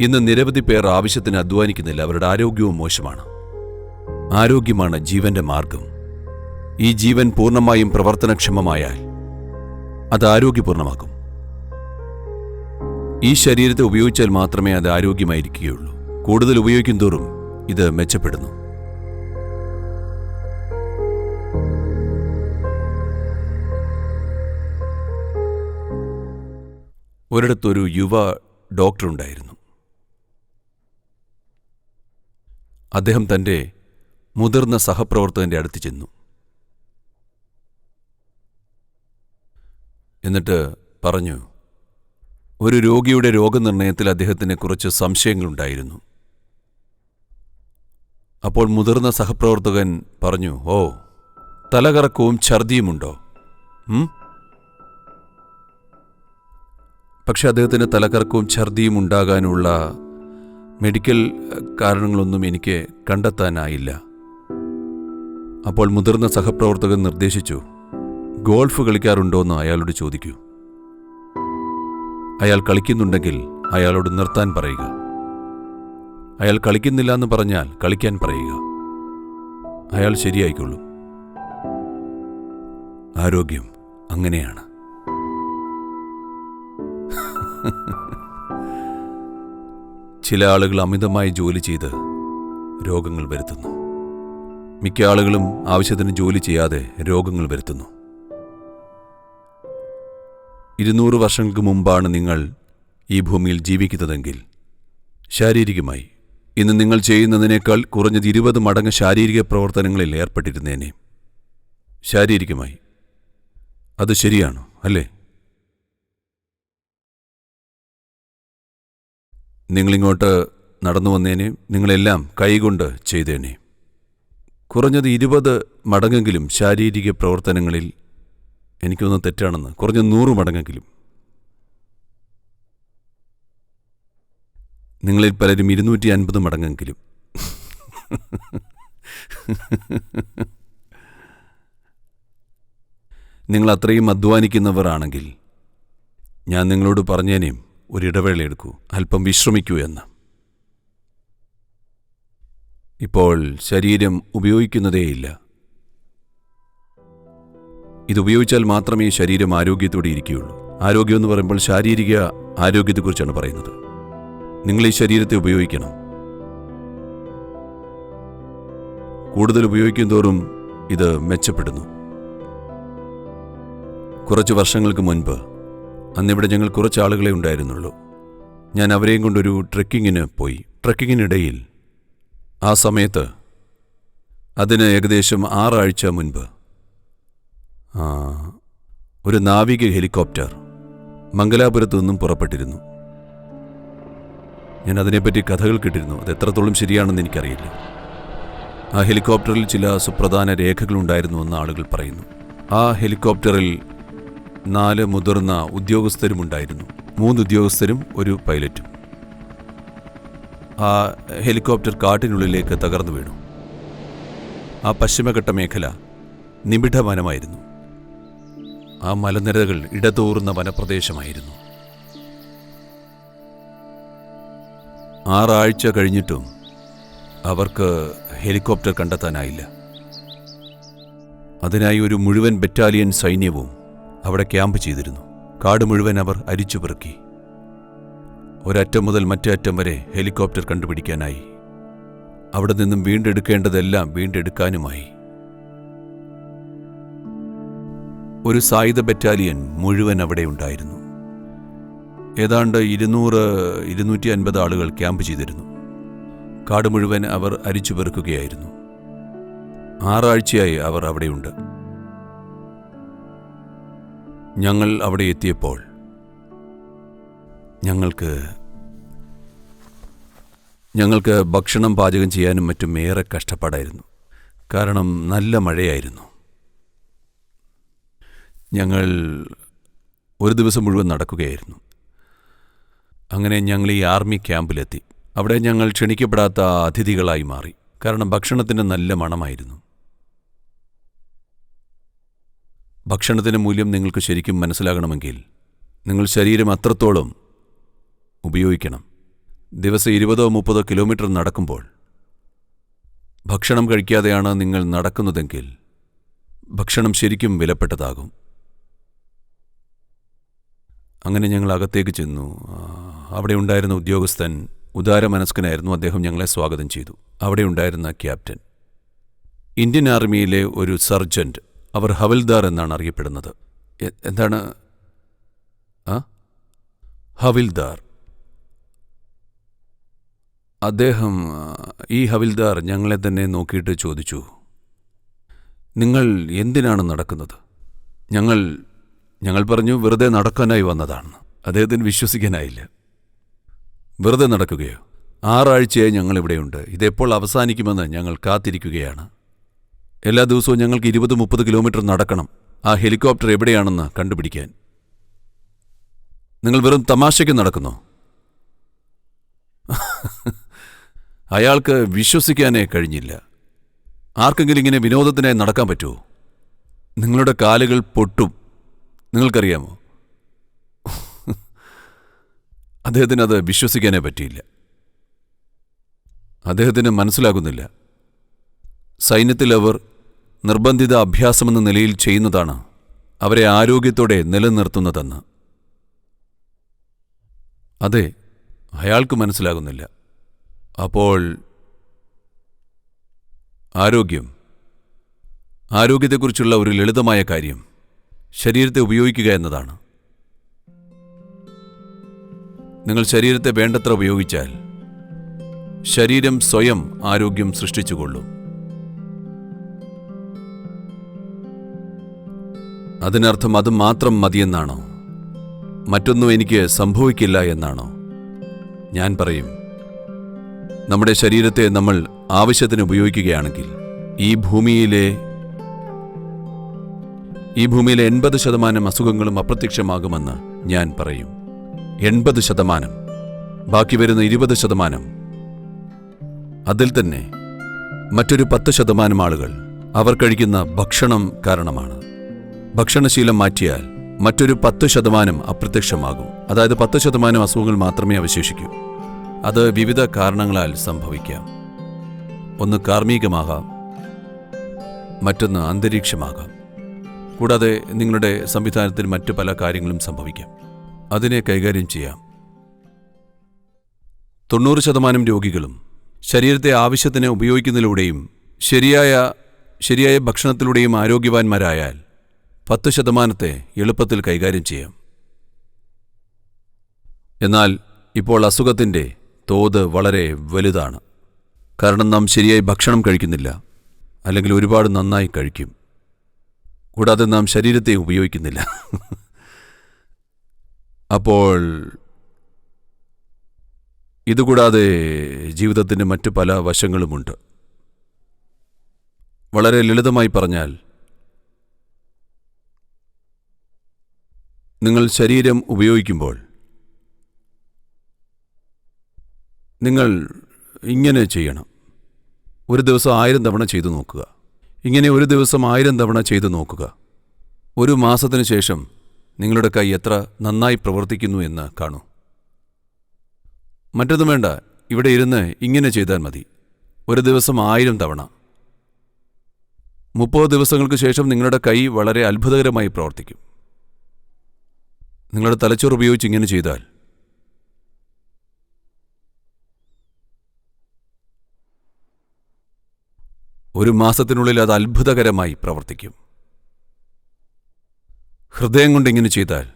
ഇന്ന് നിരവധി പേർ ആവശ്യത്തിന് അധ്വാനിക്കുന്നില്ല. അവരുടെ ആരോഗ്യവും മോശമാണ്. ആരോഗ്യമാണ് ജീവന്റെ മാർഗം. ഈ ജീവൻ പൂർണമായും പ്രവർത്തനക്ഷമമായാൽ അത് ആരോഗ്യപൂർണമാകും ഈ ശരീരത്തെ ഉപയോഗിച്ചാൽ മാത്രമേ അത് ആരോഗ്യമായിരിക്കുകയുള്ളൂ. കൂടുതൽ ഉപയോഗിക്കും തോറും ഇത് മെച്ചപ്പെടുന്നു. ഒരിടത്തൊരു യുവ ഡോക്ടർ ഉണ്ടായിരുന്നു അദ്ദേഹം തന്റെ മുതിർന്ന സഹപ്രവർത്തകന്റെ അടുത്ത് ചെന്നു. എന്നിട്ട് പറഞ്ഞു ഒരു രോഗിയുടെ രോഗനിർണയത്തിൽ അദ്ദേഹത്തിന് കുറച്ച് സംശയങ്ങളുണ്ടായിരുന്നു. അപ്പോൾ മുതിർന്ന സഹപ്രവർത്തകൻ പറഞ്ഞു ഓ തലകറക്കവും ഛർദിയുമുണ്ടോ? പക്ഷെ അദ്ദേഹത്തിന് തലകറക്കവും ഛർദിയും ഉണ്ടാകാനുള്ള മെഡിക്കൽ കാരണങ്ങളൊന്നും എനിക്ക് കണ്ടെത്താനായില്ല. അപ്പോൾ മുതിർന്ന സഹപ്രവർത്തകൻ നിർദ്ദേശിച്ചു ഗോൾഫ് കളിക്കാറുണ്ടോയെന്ന് അയാളോട് ചോദിക്കൂ. അയാൾ കളിക്കുന്നുണ്ടെങ്കിൽ അയാളോട് നിർത്താൻ പറയുക. അയാൾ കളിക്കുന്നില്ല എന്ന് പറഞ്ഞാൽ കളിക്കാൻ പറയുക. അയാൾ ശരിയായിക്കൊള്ളും. ആരോഗ്യം അങ്ങനെയാണ്. ചില ആളുകൾ അമിതമായി ജോലി ചെയ്ത് രോഗങ്ങൾ വരുത്തുന്നു. മിക്ക ആളുകളും ആവശ്യത്തിന് ജോലി ചെയ്യാതെ രോഗങ്ങൾ വരുത്തുന്നു. ഇരുന്നൂറ് വർഷങ്ങൾക്ക് മുമ്പാണ് നിങ്ങൾ ഈ ഭൂമിയിൽ ജീവിക്കുന്നതെങ്കിൽ ശാരീരികമായി ഇന്ന് നിങ്ങൾ ചെയ്യുന്നതിനേക്കാൾ കുറഞ്ഞത് ഇരുപത് മടങ്ങ് ശാരീരിക പ്രവർത്തനങ്ങളിൽ ഏർപ്പെട്ടിരുന്നേനെ. ശാരീരികമായി. അത് ശരിയാണോ? അല്ലേ? നിങ്ങളിങ്ങോട്ട് നടന്നു വന്നേനെ നിങ്ങളെല്ലാം കൈകൊണ്ട് ചെയ്തേനെ. കുറഞ്ഞത് ഇരുപത് മടങ്ങെങ്കിലും ശാരീരിക പ്രവർത്തനങ്ങളിൽ എനിക്കൊന്ന് തെറ്റാണെന്ന് കുറഞ്ഞ നൂറ് മടങ്ങെങ്കിലും. നിങ്ങളിൽ പലരും ഇരുന്നൂറ്റി അൻപത് മടങ്ങെങ്കിലും. നിങ്ങൾ അത്രയും അധ്വാനിക്കുന്നവർ ആണെങ്കിൽ ഞാൻ നിങ്ങളോട് പറഞ്ഞേനേയും ഒരിടവേള എടുക്കൂ. അല്പം വിശ്രമിക്കൂ എന്ന്. ഇപ്പോൾ ശരീരം ഉപയോഗിക്കുന്നതേയില്ല. ഇതുപയോഗിച്ചാൽ മാത്രമേ ശരീരം ആരോഗ്യത്തോടെ ഇരിക്കുകയുള്ളൂ. ആരോഗ്യം എന്ന് പറയുമ്പോൾ ശാരീരിക ആരോഗ്യത്തെക്കുറിച്ചാണ് പറയുന്നത്. നിങ്ങൾ ഈ ശരീരത്തെ ഉപയോഗിക്കണം. കൂടുതൽ ഉപയോഗിക്കും തോറും ഇത് മെച്ചപ്പെടുന്നു. കുറച്ച് വർഷങ്ങൾക്ക് മുൻപ് അന്നിവിടെ ഞങ്ങൾ കുറച്ച് ആളുകളെ ഉണ്ടായിരുന്നുള്ളൂ. ഞാൻ അവരെയും കൊണ്ടൊരു ട്രെക്കിങ്ങിന് പോയി. ട്രെക്കിങ്ങിനിടയിൽ ആ സമയത്ത് അതിന് ഏകദേശം ആറാഴ്ച മുൻപ് ഒരു നാവിക ഹെലികോപ്റ്റർ മംഗലാപുരത്തു നിന്നും പുറപ്പെട്ടിരുന്നു. ഞാൻ അതിനെപ്പറ്റി കഥകൾ കേട്ടിരുന്നു. അത് എത്രത്തോളം ശരിയാണെന്ന് എനിക്കറിയില്ല. ആ ഹെലികോപ്റ്ററിൽ ചില സുപ്രധാന രേഖകളുണ്ടായിരുന്നുവെന്ന് ആളുകൾ പറയുന്നു. ആ ഹെലികോപ്റ്ററിൽ നാല് മുതിർന്ന ഉദ്യോഗസ്ഥരുമുണ്ടായിരുന്നു. മൂന്ന് ഉദ്യോഗസ്ഥരും ഒരു പൈലറ്റും. ആ ഹെലികോപ്റ്റർ കാട്ടിനുള്ളിലേക്ക് തകർന്നു വീണു. ആ പശ്ചിമഘട്ട മേഖല നിബിഡ വനമായിരുന്നു ആ മലനിരകൾ ഇടതൂർന്ന വനപ്രദേശമായിരുന്നു. ആറാഴ്ച കഴിഞ്ഞിട്ടും അവർക്ക് ഹെലികോപ്റ്റർ കണ്ടെത്താനായില്ല. അതിനായി ഒരു മുഴുവൻ ബറ്റാലിയൻ സൈന്യവും അവിടെ ക്യാമ്പ് ചെയ്തിരുന്നു. കാട് മുഴുവൻ അവർ അരിച്ചു പെറുക്കി. ഒരറ്റം മുതൽ മറ്റേ അറ്റം വരെ ഹെലികോപ്റ്റർ കണ്ടുപിടിക്കാനായി. അവിടെ നിന്നും വീണ്ടെടുക്കേണ്ടതെല്ലാം വീണ്ടെടുക്കാനുമായി. ഒരു സായുധ ബറ്റാലിയൻ മുഴുവൻ അവിടെ ഉണ്ടായിരുന്നു. ഏതാണ്ട് ഇരുന്നൂറ് ഇരുന്നൂറ്റി അൻപത് ആളുകൾ ക്യാമ്പ് ചെയ്തിരുന്നു. കാട് മുഴുവൻ അവർ അരിച്ചു പെറുക്കുകയായിരുന്നു. ആറാഴ്ചയായി അവർ അവിടെയുണ്ട്. ഞങ്ങൾ അവിടെ എത്തിയപ്പോൾ ഞങ്ങൾക്ക് ഞങ്ങൾക്ക് ഭക്ഷണം പാചകം ചെയ്യാനും മറ്റും ഏറെ കഷ്ടപ്പാടായിരുന്നു. കാരണം നല്ല മഴയായിരുന്നു. ഞങ്ങൾ ഒരു ദിവസം മുഴുവൻ നടക്കുകയായിരുന്നു. അങ്ങനെ ഞങ്ങൾ ഈ ആർമി ക്യാമ്പിലെത്തി. അവിടെ ഞങ്ങൾ ക്ഷണിക്കപ്പെടാത്ത അതിഥികളായി മാറി. കാരണം ഭക്ഷണത്തിന് നല്ല മണമായിരുന്നു. ഭക്ഷണത്തിന്റെ മൂല്യം നിങ്ങൾക്ക് ശരിക്കും മനസ്സിലാകണമെങ്കിൽ നിങ്ങൾ ശരീരം അത്രത്തോളം ഉപയോഗിക്കണം. ദിവസം ഇരുപതോ മുപ്പതോ കിലോമീറ്റർ നടക്കുമ്പോൾ ഭക്ഷണം കഴിക്കാതെയാണ് നിങ്ങൾ നടക്കുന്നതെങ്കിൽ ഭക്ഷണം ശരിക്കും വിലപ്പെട്ടതാകും. അങ്ങനെ ഞങ്ങൾ അകത്തേക്ക് ചെന്നു. അവിടെ ഉണ്ടായിരുന്ന ഉദ്യോഗസ്ഥൻ ഉദാരമനസ്കനായിരുന്നു. അദ്ദേഹം ഞങ്ങളെ സ്വാഗതം ചെയ്തു. അവിടെ ഉണ്ടായിരുന്ന ക്യാപ്റ്റൻ. ഇന്ത്യൻ ആർമിയിലെ ഒരു സർജന്റ് അവർ ഹവിൽദാർ എന്നാണ് അറിയപ്പെടുന്നത്. എന്താണ്? ആ? ഹവിൽദാർ. അദ്ദേഹം ഈ ഹവിൽദാർ ഞങ്ങളെ തന്നെ നോക്കിയിട്ട് ചോദിച്ചു നിങ്ങൾ എന്തിനാണ് നടക്കുന്നത്? ഞങ്ങൾ ഞങ്ങൾ പറഞ്ഞു വെറുതെ നടക്കാനായി വന്നതാണ്. അദ്ദേഹത്തിന് വിശ്വസിക്കാനായില്ല. വെറുതെ നടക്കുകയോ? ആറാഴ്ചയായി ഞങ്ങളിവിടെയുണ്ട്. ഇതെപ്പോൾ അവസാനിക്കുമെന്ന് ഞങ്ങൾ കാത്തിരിക്കുകയാണ്. എല്ലാ ദിവസവും ഞങ്ങൾക്ക് ഇരുപത് മുപ്പത് കിലോമീറ്റർ നടക്കണം. ആ ഹെലികോപ്റ്റർ എവിടെയാണെന്ന് കണ്ടുപിടിക്കാൻ. നിങ്ങൾ വെറും തമാശയ്ക്ക് നടക്കുന്നു. അയാൾക്ക് വിശ്വസിക്കാനേ കഴിഞ്ഞില്ല. ആർക്കെങ്കിലും ഇങ്ങനെ വിനോദത്തിനായി നടക്കാൻ പറ്റുമോ? നിങ്ങളുടെ കാലുകൾ പൊട്ടും. നിങ്ങൾക്കറിയാമോ? അദ്ദേഹത്തിന് അത് വിശ്വസിക്കാനേ പറ്റിയില്ല. അദ്ദേഹത്തിന് മനസ്സിലാകുന്നില്ല. സൈന്യത്തിൽ അവർ നിർബന്ധിത അഭ്യാസമെന്ന നിലയിൽ ചെയ്യുന്നതാണ് അവരെ ആരോഗ്യത്തോടെ നിലനിർത്തുന്നതെന്ന്. അതെ അയാൾക്ക് മനസ്സിലാകുന്നില്ല. അപ്പോൾ ആരോഗ്യം ആരോഗ്യത്തെക്കുറിച്ചുള്ള ഒരു ലളിതമായ കാര്യം ശരീരത്തെ ഉപയോഗിക്കുക എന്നതാണ്. നിങ്ങൾ ശരീരത്തെ വേണ്ടത്ര ഉപയോഗിച്ചാൽ ശരീരം സ്വയം ആരോഗ്യം സൃഷ്ടിച്ചുകൊള്ളും. അതിനർത്ഥം അത് മാത്രം മതിയെന്നാണോ? മറ്റൊന്നും എനിക്ക് സംഭവിക്കില്ല എന്നാണോ? ഞാൻ പറയും നമ്മുടെ ശരീരത്തെ നമ്മൾ ആവശ്യത്തിന് ഉപയോഗിക്കുകയാണെങ്കിൽ ഈ ഭൂമിയിലെ ഈ ഭൂമിയിലെ എൺപത് ശതമാനം അസുഖങ്ങളും അപ്രത്യക്ഷമാകുമെന്ന് ഞാൻ പറയും. എൺപത് ശതമാനം. ബാക്കി വരുന്ന ഇരുപത് ശതമാനം. അതിൽ തന്നെ മറ്റൊരു പത്ത് ശതമാനം ആളുകൾ അവർ കഴിക്കുന്ന ഭക്ഷണം കാരണമാണ്. ഭക്ഷണശീലം മാറ്റിയാൽ മറ്റൊരു പത്ത് ശതമാനം അപ്രത്യക്ഷമാകും. അതായത് പത്ത് ശതമാനം അസുഖങ്ങൾ മാത്രമേ അവശേഷിക്കൂ. അത് വിവിധ കാരണങ്ങളാൽ സംഭവിക്കാം. ഒന്ന് കാർമ്മികമാകാം മറ്റൊന്ന് അന്തരീക്ഷമാകാം. കൂടാതെ നിങ്ങളുടെ സംവിധാനത്തിൽ മറ്റു പല കാര്യങ്ങളും സംഭവിക്കാം. അതിനെ കൈകാര്യം ചെയ്യാം. തൊണ്ണൂറ് ശതമാനം രോഗികളും ശരീരത്തെ ആവശ്യത്തിന് ഉപയോഗിക്കുന്നതിലൂടെയും ശരിയായ ശരിയായ ഭക്ഷണത്തിലൂടെയും ആരോഗ്യവാന്മാരായാൽ പത്ത് ശതമാനത്തെ എളുപ്പത്തിൽ കൈകാര്യം ചെയ്യാം. എന്നാൽ ഇപ്പോൾ അസുഖത്തിന്റെ തോത് വളരെ വലുതാണ്. കാരണം നാം ശരിയായി ഭക്ഷണം കഴിക്കുന്നില്ല അല്ലെങ്കിൽ ഒരുപാട് നന്നായി കഴിക്കും. കൂടാതെ നാം ശരീരത്തെ ഉപയോഗിക്കുന്നില്ല. അപ്പോൾ ഇതുകൂടാതെ ജീവിതത്തിന്റെ മറ്റു പല വശങ്ങളുമുണ്ട്. വളരെ ലളിതമായി പറഞ്ഞാൽ നിങ്ങൾ ശരീരം ഉപയോഗിക്കുമ്പോൾ നിങ്ങൾ ഇങ്ങനെ ചെയ്യണം. ഒരു ദിവസം ആയിരം തവണ ചെയ്തു നോക്കുക. ഇങ്ങനെ ഒരു ദിവസം ആയിരം തവണ ചെയ്തു നോക്കുക. ഒരു മാസത്തിന് ശേഷം നിങ്ങളുടെ കൈ എത്ര നന്നായി പ്രവർത്തിക്കുന്നു എന്ന് കാണൂ. മറ്റൊന്നും വേണ്ട. ഇവിടെ ഇരുന്ന് ഇങ്ങനെ ചെയ്താൽ മതി. ഒരു ദിവസം ആയിരം തവണ. മുപ്പത് ദിവസങ്ങൾക്ക് ശേഷം നിങ്ങളുടെ കൈ വളരെ അത്ഭുതകരമായി പ്രവർത്തിക്കും. നിങ്ങളുടെ തലച്ചോറ് ഉപയോഗിച്ച് ഇങ്ങനെ ചെയ്താൽ. ഒരു മാസത്തിനുള്ളിൽ അത് അത്ഭുതകരമായി പ്രവർത്തിക്കും. ഹൃദയം കൊണ്ട് ഇങ്ങനെ ചെയ്താൽ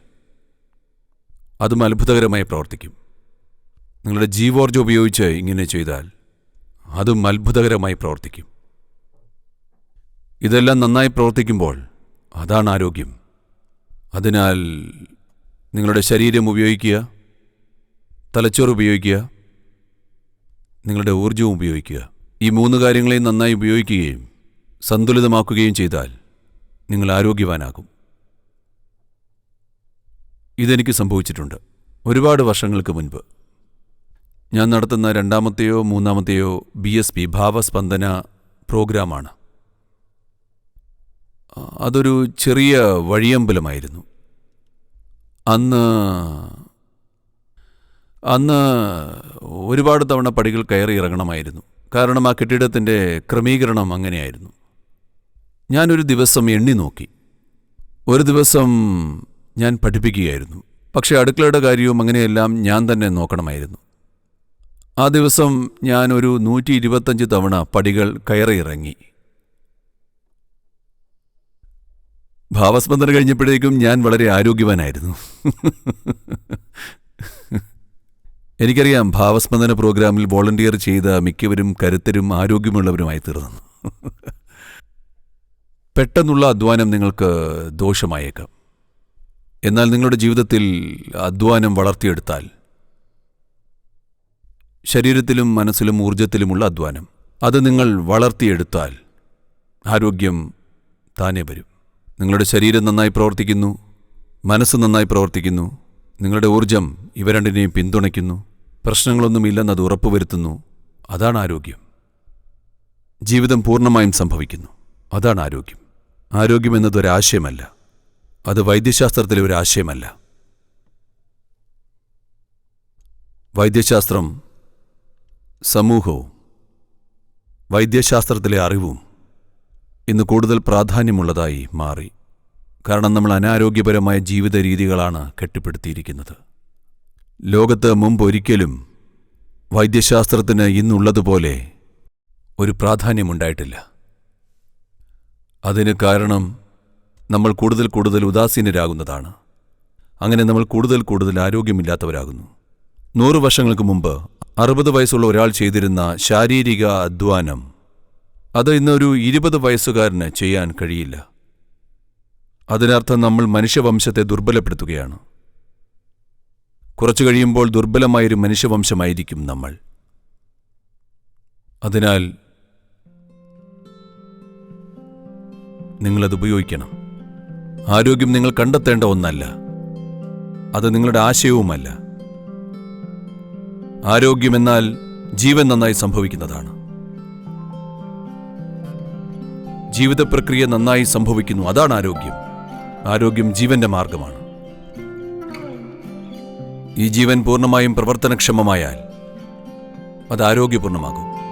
അതും അത്ഭുതകരമായി പ്രവർത്തിക്കും. നിങ്ങളുടെ ജീവോർജം ഉപയോഗിച്ച് ഇങ്ങനെ ചെയ്താൽ അതും അത്ഭുതകരമായി പ്രവർത്തിക്കും. ഇതെല്ലാം നന്നായി പ്രവർത്തിക്കുമ്പോൾ അതാണ് ആരോഗ്യം. അതിനാൽ നിങ്ങളുടെ ശരീരം ഉപയോഗിക്കുക. തലച്ചോറ് ഉപയോഗിക്കുക. നിങ്ങളുടെ ഊർജവും ഉപയോഗിക്കുക. ഈ മൂന്ന് കാര്യങ്ങളെയും നന്നായി ഉപയോഗിക്കുകയും സന്തുലിതമാക്കുകയും ചെയ്താൽ നിങ്ങൾ ആരോഗ്യവാനാകും. ഇതെനിക്ക് സംഭവിച്ചിട്ടുണ്ട്. ഒരുപാട് വർഷങ്ങൾക്ക് മുൻപ്. ഞാൻ നടത്തുന്ന രണ്ടാമത്തെയോ മൂന്നാമത്തെയോ ബി എസ് പി ഭാവസ്പന്ദന പ്രോഗ്രാമാണ്. അതൊരു ചെറിയ വഴിയമ്പലമായിരുന്നു. അന്ന് അന്ന് ഒരു ഒരുപാട് തവണ പടികൾ കയറി ഇറങ്ങണമായിരുന്നു. കാരണം ആ കെട്ടിടത്തിന്റെ ക്രമീകരണം അങ്ങനെയായിരുന്നു. ഞാനൊരു ദിവസം എണ്ണി നോക്കി. ഒരു ദിവസം ഞാൻ പഠിപ്പിക്കുകയായിരുന്നു. പക്ഷേ അടുക്കളയുടെ കാര്യവും അങ്ങനെയെല്ലാം ഞാൻ തന്നെ നോക്കണമായിരുന്നു. ആ ദിവസം ഞാൻ ഒരു നൂറ്റി ഇരുപത്തഞ്ച് തവണ പടികൾ കയറി ഇറങ്ങി. ഭാവസ്പന്ദനം കഴിഞ്ഞപ്പോഴേക്കും ഞാൻ വളരെ ആരോഗ്യവാനായിരുന്നു. എനിക്കറിയാം ഭാവസ്പന്ദന പ്രോഗ്രാമിൽ വോളണ്ടിയർ ചെയ്ത മിക്കവരും കരുത്തരും ആരോഗ്യമുള്ളവരുമായി തീർന്നു. പെട്ടെന്നുള്ള അധ്വാനം നിങ്ങൾക്ക് ദോഷമായേക്കാം. എന്നാൽ നിങ്ങളുടെ ജീവിതത്തിൽ അധ്വാനം വളർത്തിയെടുത്താൽ ശരീരത്തിലും മനസ്സിലും ഊർജത്തിലുമുള്ള അധ്വാനം അത് നിങ്ങൾ വളർത്തിയെടുത്താൽ ആരോഗ്യം താനേ വരും. നിങ്ങളുടെ ശരീരം നന്നായി പ്രവർത്തിക്കുന്നു മനസ്സ് നന്നായി പ്രവർത്തിക്കുന്നു നിങ്ങളുടെ ഊർജം ഇവ രണ്ടിനെയും പിന്തുണയ്ക്കുന്നു പ്രശ്നങ്ങളൊന്നുമില്ലെന്നത് ഉറപ്പുവരുത്തുന്നു അതാണ് ആരോഗ്യം. ജീവിതം പൂർണമായും സംഭവിക്കുന്നു അതാണ് ആരോഗ്യം. ആരോഗ്യം എന്നതൊരാശയമല്ല അത് വൈദ്യശാസ്ത്രത്തിലെ ഒരു ആശയമല്ല വൈദ്യശാസ്ത്രം സമൂഹവും വൈദ്യശാസ്ത്രത്തിലെ അറിവും ഇന്ന് കൂടുതൽ പ്രാധാന്യമുള്ളതായി മാറി. കാരണം നമ്മൾ അനാരോഗ്യപരമായ ജീവിത രീതികളാണ് കെട്ടിപ്പടുത്തിയിരിക്കുന്നത്. ലോകത്ത് മുമ്പൊരിക്കലും വൈദ്യശാസ്ത്രത്തിന് ഇന്നുള്ളതുപോലെ ഒരു പ്രാധാന്യമുണ്ടായിട്ടില്ല. അതിന് കാരണം നമ്മൾ കൂടുതൽ കൂടുതൽ ഉദാസീനരാകുന്നതാണ്. അങ്ങനെ നമ്മൾ കൂടുതൽ കൂടുതൽ ആരോഗ്യമില്ലാത്തവരാകുന്നു. നൂറ് വർഷങ്ങൾക്ക് മുമ്പ് അറുപത് വയസ്സുള്ള ഒരാൾ ചെയ്തിരുന്ന ശാരീരിക അധ്വാനം അത് ഇന്നൊരു ഇരുപത് വയസ്സുകാരന് ചെയ്യാൻ കഴിയില്ല. അതിനർത്ഥം നമ്മൾ മനുഷ്യവംശത്തെ ദുർബലപ്പെടുത്തുകയാണ്. കുറച്ചു കഴിയുമ്പോൾ ദുർബലമായൊരു മനുഷ്യവംശമായിരിക്കും നമ്മൾ. അതിനാൽ നിങ്ങളത് ഉപയോഗിക്കണം. ആരോഗ്യം നിങ്ങൾ കണ്ടെത്തേണ്ട ഒന്നല്ല. അത് നിങ്ങളുടെ ആശയവുമല്ല. ആരോഗ്യമെന്നാൽ ജീവൻ നന്നായി സംഭവിക്കുന്നതാണ്. ജീവിത പ്രക്രിയ നന്നായി സംഭവിക്കുന്നു. അതാണ് ആരോഗ്യം. ആരോഗ്യം ജീവന്റെ മാർഗമാണ്. ഈ ജീവൻ പൂർണമായും പ്രവർത്തനക്ഷമമായാൽ അത് ആരോഗ്യപൂർണമാകും.